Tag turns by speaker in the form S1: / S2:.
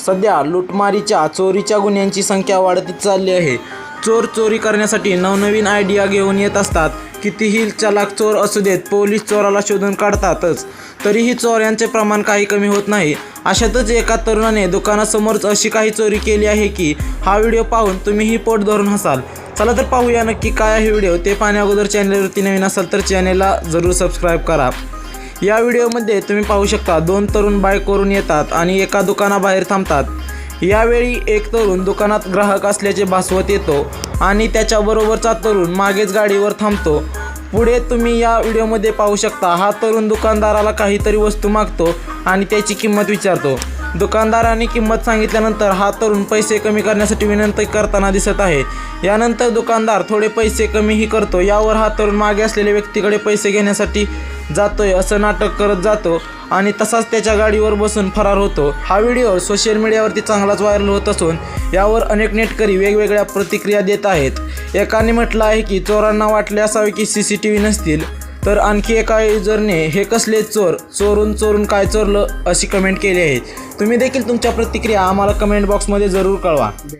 S1: सध्या लुटमारीच्या चोरीच्या गुन्ह्यांची संख्या वाढतच चालली आहे. चोर चोरी करण्यासाठी नवनवीन आयडिया घेऊन येत असतात. कितीही चलाक चोर असू देत पोलीस चोराला शोधून काढतातच. तरीही चोऱ्यांचे प्रमाण काही कमी होत नाही. अशातच एका तरुणाने दुकानासमोरच अशी काही चोरी केली आहे की हा व्हिडिओ पाहून तुम्हीही पोट धरून हसाल. चला तर पाहूया नक्की काय आहे व्हिडिओ. ते पाहण्या अगोदर चॅनलवरती नवीन असाल तर चॅनेलला जरूर सबस्क्राईब करा. या व्हिडिओमध्ये तुम्ही पाहू शकता दोन तरुण बाईकवरून येतात आणि एका दुकानाबाहेर थांबतात. यावेळी एक तरुण दुकानात ग्राहक असल्याचे भासवत येतो आणि त्याच्याबरोबरचा तरुण मागेच गाडीवर थांबतो. पुढे तुम्ही या व्हिडिओमध्ये पाहू शकता हा तरुण दुकानदाराला काहीतरी वस्तू मागतो आणि त्याची किंमत विचारतो. दुकानदाराने किंमत सांगितल्यानंतर हा तरुण पैसे कमी करण्यासाठी विनंती करताना दिसत आहे. यानंतर दुकानदार थोडे पैसे कमीही करतो. यावर हा तरुण मागे असलेल्या व्यक्तीकडे पैसे घेण्यासाठी जातोय असं नाटक करत जातो आणि तसाच त्याच्या गाडीवर बसून फरार होतो. हा व्हिडिओ सोशल मीडियावरती चांगलाच व्हायरल होत असून यावर अनेक नेटकरी वेगवेगळ्या प्रतिक्रिया देत आहेत. एकाने म्हटलं आहे की चोरांना वाटले असावे की सी सी टी व्ही नसतील. तर आणखी एका युजरने हे कसले चोर चोरून चोरून काय चोरलं अशी कमेंट केली आहे. तुम्ही देखील तुमच्या प्रतिक्रिया आम्हाला कमेंट बॉक्समध्ये जरूर कळवा.